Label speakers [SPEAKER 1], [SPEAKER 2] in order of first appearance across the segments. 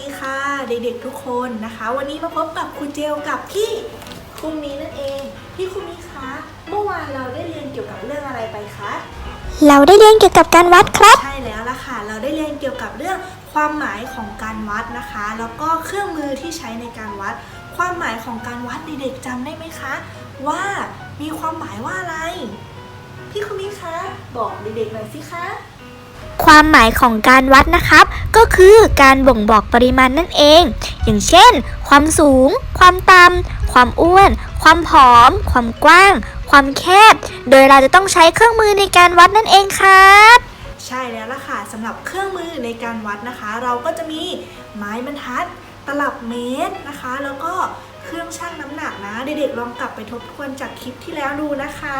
[SPEAKER 1] ดีค่ะเด็กๆทุกคนนะคะ วันนี้มาพบกับครูเจลกับพี่คุณมนี้นั่นเองพี่คุณมนี้คะเมื่อวานเราได้เรียนเกี่ยวกับเรื่องอะไรไปคะ
[SPEAKER 2] เราได้เรียนเกี่ยวกับการวัดครับ
[SPEAKER 1] ใช่แล้วล่ะค่ะ เราได้เรียนเกี่ยวกับเรื่องความหมายของการวัดนะคะ แล้วก็เครื่องมือที่ใช้ในการวัด ความหมายของการวัดเด็กๆจำได้ไหมคะ ว่ามีความหมายว่าอะไร พี่คุณมนี้คะบอกเด็กๆหน่อยสิคะ
[SPEAKER 2] ความหมายของการวัดนะครับ ก็คือการบ่งบอกปริมาณนั่นเอง อย่างเช่น ความสูง ความต่ำความอ้วน ความผอม ความกว้าง ความแคบ โดยเราจะต้องใช้เครื่องมือในการวัดนั่นเองครับ
[SPEAKER 1] ใช่แล้วล่ะค่ะสำหรับเครื่องมือในการวัดนะคะ เราก็จะมีไม้บรรทัด ตลับเมตรนะคะ แล้วก็เครื่องชั่งน้ำหนักนะเด็กๆลองกลับไปทบทวนจากคลิปที่แล้วดูนะคะ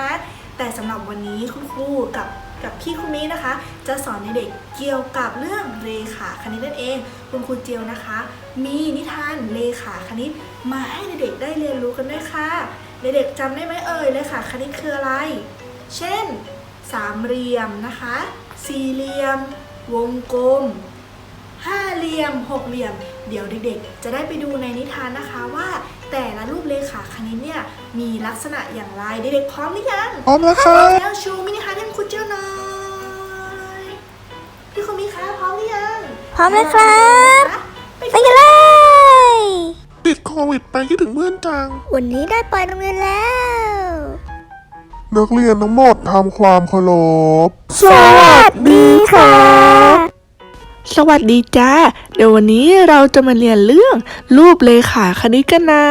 [SPEAKER 1] แต่สำหรับวันนี้คุณครูกับ กับพี่คุณนี้นะคะ จะสอนเด็กเกี่ยวกับเรื่องเลขาคณิตนั่นเอง คุณครูเจียวนะคะ มีนิทานเลขาคณิตมาให้เด็กๆได้เรียนรู้กันด้วยค่ะเด็กๆจำได้ไหมเอ่ยเลขาคณิตคืออะไร เช่น สามเหลี่ยมนะคะ สี่เหลี่ยม วงกลม ห้าเหลี่ยม หกเหลี่ยมเดี๋ยวเด็กๆ จะได้ไปดูในนิทานนะคะว่า แต่ละรูปเลขาคณิตเนี่ยมีลักษณะอย่างไรเด็กๆพร้อมหรือยัง
[SPEAKER 3] พร้อมแล้วค
[SPEAKER 1] พร้
[SPEAKER 3] รั
[SPEAKER 1] อม
[SPEAKER 3] บ
[SPEAKER 1] แล้วชูมินิฮาร์ดให้คุณเจ้าหน่อยพี่คุณมีคะพร้อมหรือยัง
[SPEAKER 2] พร้อมแล้วครับ
[SPEAKER 1] ไป
[SPEAKER 2] ไปกันเลย
[SPEAKER 3] ติดโควิดไปคิดถึงเพื่อนจัง
[SPEAKER 2] วันนี้ได้ไปโรงเรียนแล้ว
[SPEAKER 3] นักเรียนทั้งหมดทำความเคารพ
[SPEAKER 2] สวัสดีค่ะ
[SPEAKER 1] สวัสดีจ้า เดี๋ยววันนี้เราจะมาเรียนเรื่อง รูปเลขาคณิตกันนะ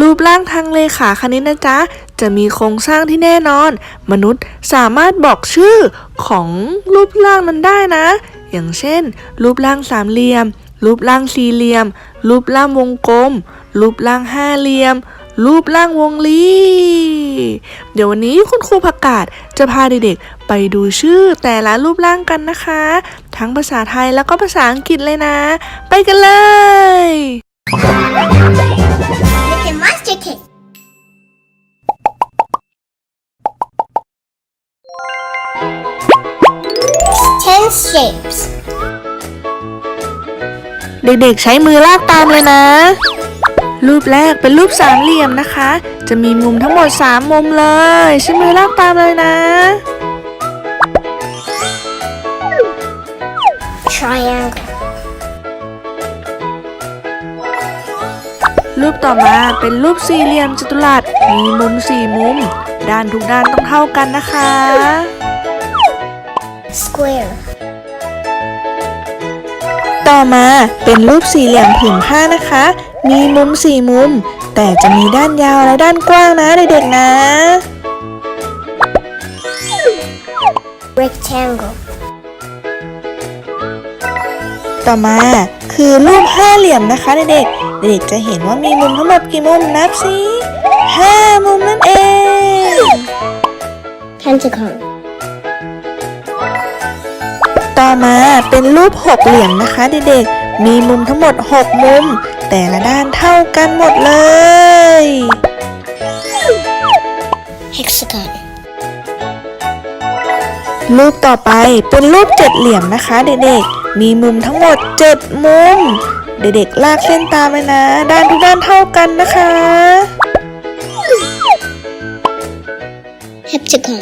[SPEAKER 1] รูปร่างทางเลขาคณิตนะจ๊ะ จะมีโครงสร้างที่แน่นอน มนุษย์สามารถบอกชื่อของรูปร่างนั้นได้นะ อย่างเช่น รูปร่างสามเหลี่ยม รูปร่างสี่เหลี่ยม รูปร่างวงกลม รูปร่างห้าเหลี่ยม รูปร่างวงรีเดี๋ยววันนี้คุณครูประกาศจะพาเด็กๆไปดูชื่อแต่ละรูปร่างกันนะคะ ทั้งภาษาไทยแล้วก็ภาษาอังกฤษเลยนะ ไปกันเลย
[SPEAKER 2] Make a monster cake. Ten shapes.
[SPEAKER 1] เด็กๆใช้มือลากตามเลยนะ รูปแรกเป็นรูปสามเหลี่ยมนะคะ จะมีมุมทั้งหมด 3 มุมเลย ใช้มือลากตามเลยนะ
[SPEAKER 2] Triangle.
[SPEAKER 1] รูปต่อมาเป็นรูปสี่เหลี่ยมจัตุรัส มีมุมสี่มุม ด้านทุกด้านต้องเท่ากันนะคะ
[SPEAKER 2] Square.
[SPEAKER 1] ต่อมาเป็นรูปสี่เหลี่ยมผืนผ้านะคะ มีมุมสี่มุม แต่จะมีด้านยาวและด้านกว้างนะเด็กๆนะ
[SPEAKER 2] Rectangle.
[SPEAKER 1] ต่อมาคือรูปห้าเหลี่ยมนะคะเด็กๆเด็กๆจะเห็นว่ามีมุมทั้งหมดกี่มุมนับสิห้ามุมนั่นเอง
[SPEAKER 2] Pentagon.
[SPEAKER 1] ต่อมาเป็นรูปหกเหลี่ยมนะคะเด็กๆ มีมุมทั้งหมดหกมุม แต่ละด้านเท่ากันหมดเลย
[SPEAKER 2] Hexagon.
[SPEAKER 1] รูปต่อไปเป็นรูปเจ็ดเหลี่ยมนะคะเด็กๆ มีมุมทั้งหมดเจ็ดมุม เด็กๆลากเส้นตามไปนะ ด้านทุกด้านเท่ากันนะคะ
[SPEAKER 2] Heptagon.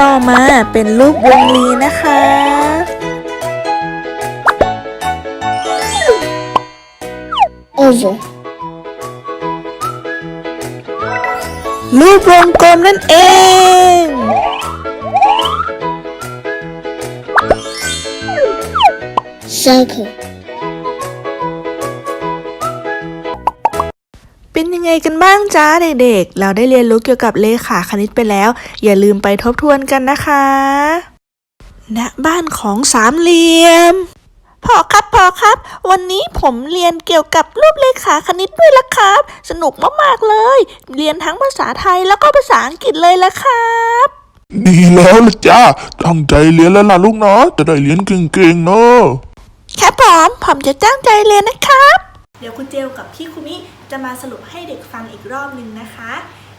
[SPEAKER 1] ต่อมาเป็นรูปวงรีนะคะ
[SPEAKER 2] Oval.
[SPEAKER 1] รูปวงกลมนั่นเอง เป็นยังไงกันบ้างจ้าเด็กๆ เราได้เรียนรู้เกี่ยวกับเลขาคณิตไปแล้ว อย่าลืมไปทบทวนกันนะคะณบ้านของสามเหลี่ยมพอครับพอครับ วันนี้ผมเรียนเกี่ยวกับรูปเลขาคณิตด้วยละครับ สนุกมากๆเลย เรียนทั้งภาษาไทยแล้วก็ภาษาอังกฤษเลยละครับ
[SPEAKER 3] ดีแล้วละจ้า ตั้งใจเรียนแล้วล่ะลูกเนาะจะได้เรียนเก่งๆเนาะ
[SPEAKER 1] ผม ผมจะตั้งใจเรียนนะครับ เดี๋ยวคุณเจลกับพี่คุมิจะมาสรุปให้เด็กฟังอีกรอบหนึ่งนะคะ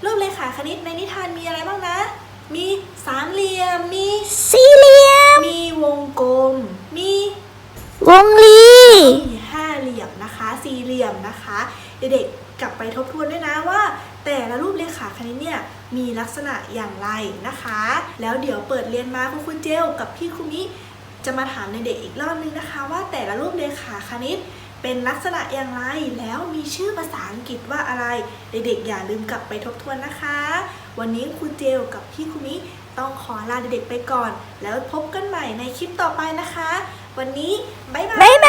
[SPEAKER 1] รูปเลขาคณิตในนิทานมีอะไรบ้างนะ มีสามเหลี่ยม มี
[SPEAKER 2] สี่เหลี่ยม
[SPEAKER 1] มีวงกลม มี
[SPEAKER 2] วงรี
[SPEAKER 1] มีห้าเหลี่ยมนะคะ สี่เหลี่ยมนะคะ เด็กๆกลับไปทบทวนด้วยนะว่า แต่ละรูปเลขาคณิตเนี่ยมีลักษณะอย่างไรนะคะ แล้วเดี๋ยวเปิดเรียนมาคุณครูเจลกับพี่คุมิ จะมาถามในเด็กอีกรอบนึงนะคะ ว่าแต่ละรูปเลขาคณิต เป็นลักษณะอย่างไรแล้วมีชื่อภาษาอังกฤษว่าอะไร เด็กๆอย่าลืมกลับไปทบทวนนะคะ วันนี้ครูเจลกับพี่คุมิต้องขอลาเด็กๆไปก่อน แล้วพบกันใหม่ในคลิปต่อไปนะคะ วันนี้บ๊ายบาย